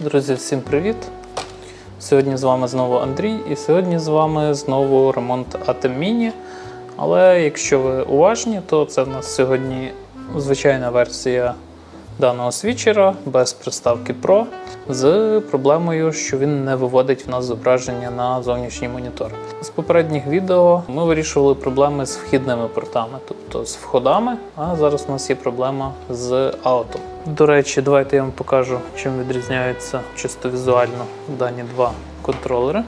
Друзі, всім привіт! Сьогодні з вами знову Андрій, і сьогодні з вами знову ремонт ATEM Mini. Але якщо ви уважні, то це в нас сьогодні звичайна версія даного свічера без приставки Pro з проблемою, що він не виводить в нас зображення на зовнішній монітор. З попередніх відео ми вирішували проблеми з вхідними портами, тобто з входами, а зараз у нас є проблема з аутом. До речі, давайте я вам покажу, чим відрізняються чисто візуально дані два контролери.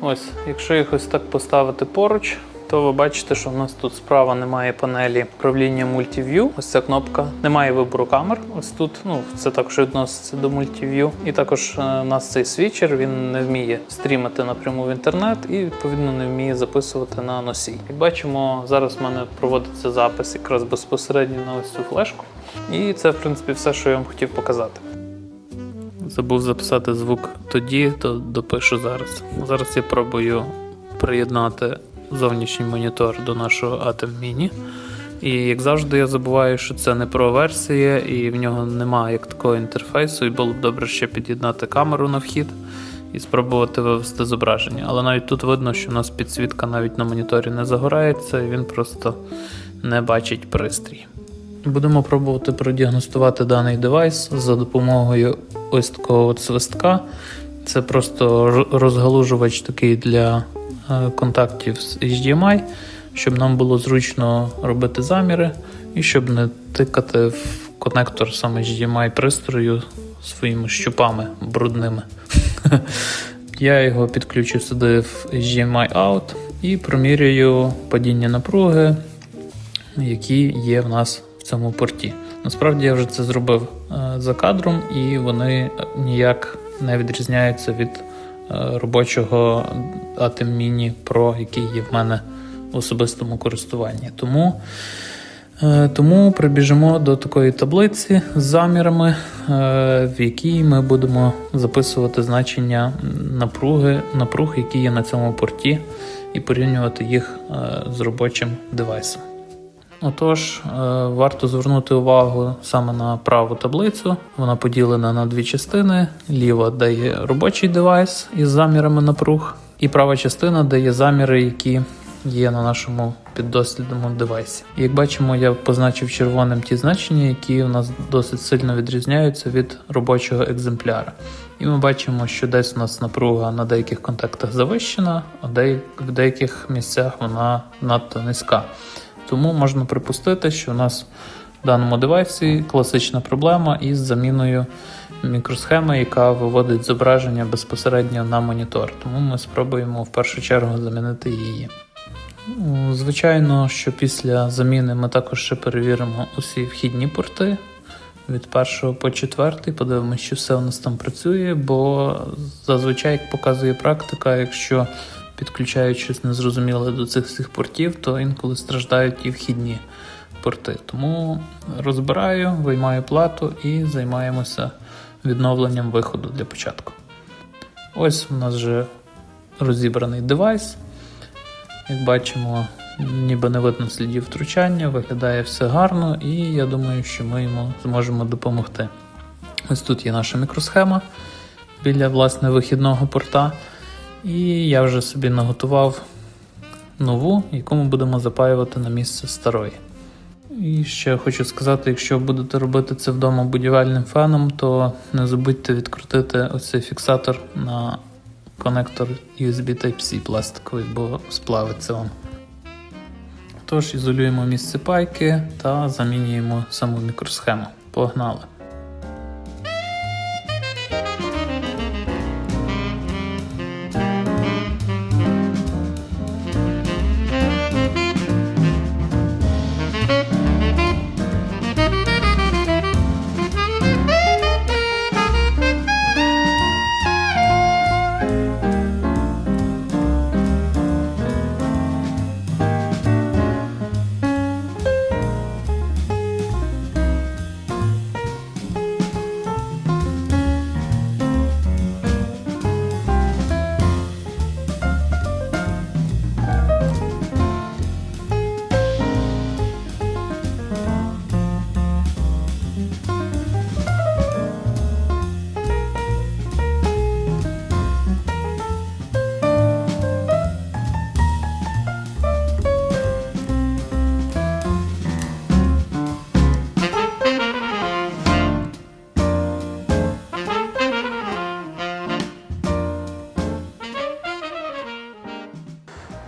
Ось, якщо їх ось так поставити поруч, то ви бачите, що в нас тут справа немає панелі управління Multiview. Ось ця кнопка. Немає вибору камер. Ось тут, ну це також відноситься до Multiview. І також е, у нас цей свічер він не вміє стрімити напряму в інтернет і відповідно не вміє записувати на носій. Як бачимо, зараз в мене проводиться запис якраз безпосередньо на ось цю флешку. І це, в принципі, все, що я вам хотів показати. Забув записати звук тоді, то допишу зараз. Зараз я пробую приєднати зовнішній монітор до нашого Atom Mini. І як завжди, я забуваю, що це не про версія, і в нього немає як такого інтерфейсу, і було б добре ще під'єднати камеру на вхід і спробувати вивести зображення. Але навіть тут видно, що у нас підсвітка навіть на моніторі не загорається, і він просто не бачить пристрій. Будемо пробувати продіагностувати даний девайс за допомогою ось такого от свистка. Це просто розгалужувач такий для контактів з HDMI, щоб нам було зручно робити заміри і щоб не тикати в конектор саме HDMI пристрою своїми щупами брудними. Я його підключу сюди в HDMI out і промірюю падіння напруги, які є в нас в цьому порті. Насправді я вже це зробив е, за кадром, і вони ніяк не відрізняються від е, робочого ATEM Mini Pro, який є в мене в особистому користуванні. Тому, е, тому прибіжимо до такої таблиці з замірами, е, в якій ми будемо записувати значення напруги, напруг, які є на цьому порті, і порівнювати їх е, з робочим девайсом. Отож, е, варто звернути увагу саме на праву таблицю. Вона поділена на дві частини: ліва, де є робочий девайс із замірами напруг, і права частина, де є заміри, які є на нашому піддослідному девайсі. Як бачимо, я позначив червоним ті значення, які у нас досить сильно відрізняються від робочого екземпляра. І ми бачимо, що десь у нас напруга на деяких контактах завищена, а в деяких місцях вона надто низька. Тому можна припустити, що у нас в даному девайсі класична проблема із заміною мікросхеми, яка виводить зображення безпосередньо на монітор. Тому ми спробуємо в першу чергу замінити її. Ну, Звичайно, що після заміни ми також ще перевіримо усі вхідні порти від першого по четвертий. Подивимося, що все у нас там працює, бо зазвичай, як показує практика, якщо підключають щось незрозуміле до цих всіх портів, то інколи страждають і вхідні порти. Тому розбираю, виймаю плату і займаємося відновленням виходу для початку. Ось у нас вже розібраний девайс. Як бачимо, ніби не видно слідів втручання, виглядає все гарно, і я думаю, що ми йому зможемо допомогти. Ось тут є наша мікросхема біля власне вихідного порта. І я вже собі наготував нову, яку ми будемо запаювати на місце старої. І ще хочу сказати, якщо будете робити це вдома будівельним феном, то не забудьте відкрутити оцей фіксатор на конектор USB Type-C пластиковий, бо сплавиться вам. Тож ізолюємо місце пайки та замінюємо саму мікросхему. Погнали!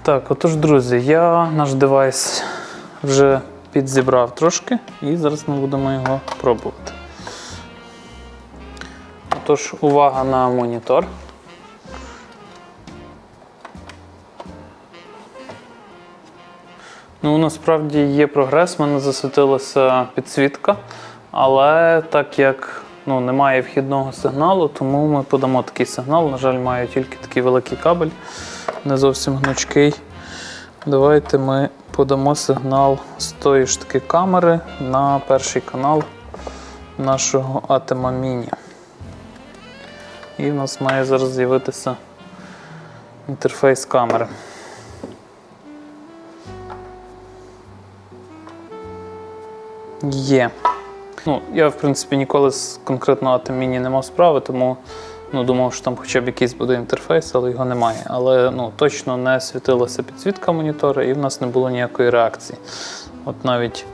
Так, отож, друзі, я наш девайс вже підзібрав трошки і зараз ми будемо його пробувати. Отож, увага на монітор. Ну, насправді є прогрес, в мене засвітилася підсвітка, але так як ну, немає вхідного сигналу, тому ми подамо такий сигнал. На жаль, маю тільки такий великий кабель, не зовсім гнучкий. Давайте ми подамо сигнал з тої ж таки камери на перший канал нашого Atema Mini. І в нас має зараз з'явитися інтерфейс камери. Є. Ну, я, в принципі, ніколи з конкретно Atom Mini не мав справи, тому ну, думав, що там хоча б якийсь буде інтерфейс, але його немає. Але ну, точно не світилася підсвітка монітора і в нас не було ніякої реакції. От навіть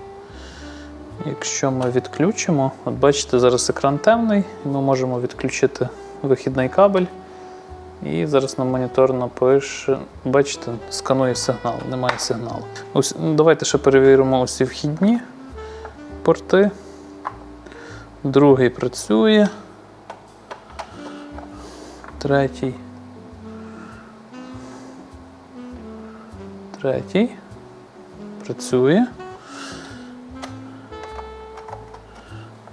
якщо ми відключимо, от бачите, зараз екран темний, і ми можемо відключити вихідний кабель. І зараз на монітор напише, бачите, сканує сигнал, немає сигналу. Ось, ну, давайте ще перевіримо усі вхідні порти. Другий працює. Третій. Третій. Працює.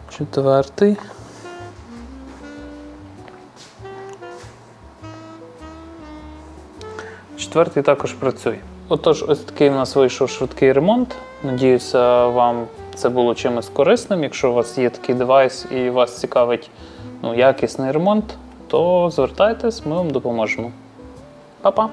Четвертий. Четвертий також працює. Отож, ось такий у нас вийшов швидкий ремонт. Надіюся, вам це було чимось корисним. Якщо у вас є такий девайс і вас цікавить ну, якісний ремонт, то звертайтесь, ми вам допоможемо. Па-па!